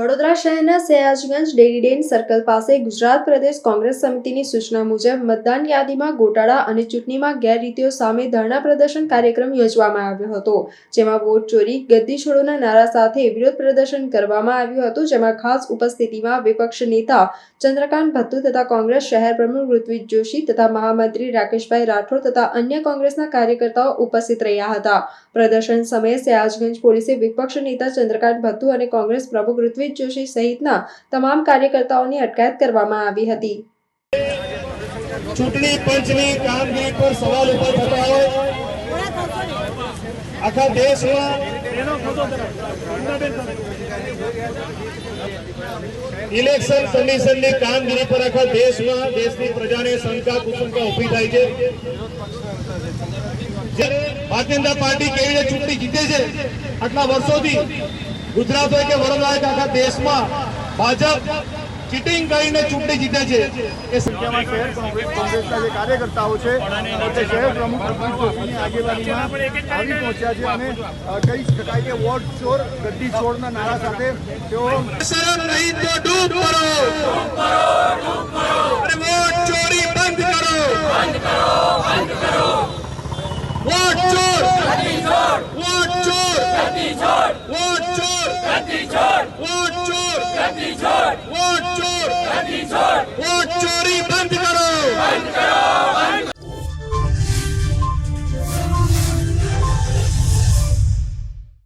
વડોદરા શહેરના Sayajiganj Dairy Den circle પાસે ગુજરાત પ્રદેશ કોંગ્રેસ સમિતિની સૂચના મુજબ મતદાન યાદીમાં ગોટાળા અને ચૂંટણીમાં ગેરરીતિઓ સામે ધરણા પ્રદર્શન કાર્યક્રમ યોજવામાં આવ્યો હતો, જેમાં વોટ ચોરી, ગદ્દી છોડોના નારા સાથે વિરોધ પ્રદર્શન કરવામાં આવ્યું હતું, જેમાં ખાસ ઉપસ્થિતિમાં વિપક્ષ નેતા ચંદ્રકાંત ભત્તુ તથા કોંગ્રેસ શહેર પ્રમુખ ઋત્વિજ જોશી તથા મહામંત્રી રાકેશભાઈ રાઠોડ તથા અન્ય કોંગ્રેસના કાર્યકર્તાઓ ઉપસ્થિત રહ્યા હતા. પ્રદર્શન સમયે સયાજગંજ પોલીસે વિપક્ષ નેતા ચંદ્રકાંત ભત્તુ અને કોંગ્રેસ પ્રમુખ ઋત્વિજ જોશી સહિતના તમામ કાર્યકર્તાઓની અટકાયત કરવામાં આવી હતી. ચૂંટણી પંચની કામગીરી પર સવાલ ઊભા થતા આખા દેશમાં ઇલેક્શન કમિશનની કામગીરી પર આખા દેશમાં દેશની પ્રજાને શંકા કુશંકા ઊભી થાય છે. ભારતીય જનતા પાર્ટી કેવી રીતે ચૂંટણી જીતે છે? આટલા વર્ષોથી ગુજરાત હોય કે વડોદરા હોય કે આખા દેશમાં ભાજપ ચીટિંગ કરીને ચૂંટણી જીતે છે. એ સંખ્યામાં શહેર કોંગ્રેસ કોંગ્રેસના જે કાર્યકર્તાઓ છે તે શહેર પ્રમુખ જોશીની આગેવાનીમાં આવી પહોંચ્યા છે અને કહી શકાય કે વોટ ચોર ગદ્દી ચોરના નારા સાથે તેઓ શરમ નહીં તો ડૂબ કરો અને વોટ ચોરી બંધ કરો વોટ ચોર વોટ ચોર વોટ ચોર વોટ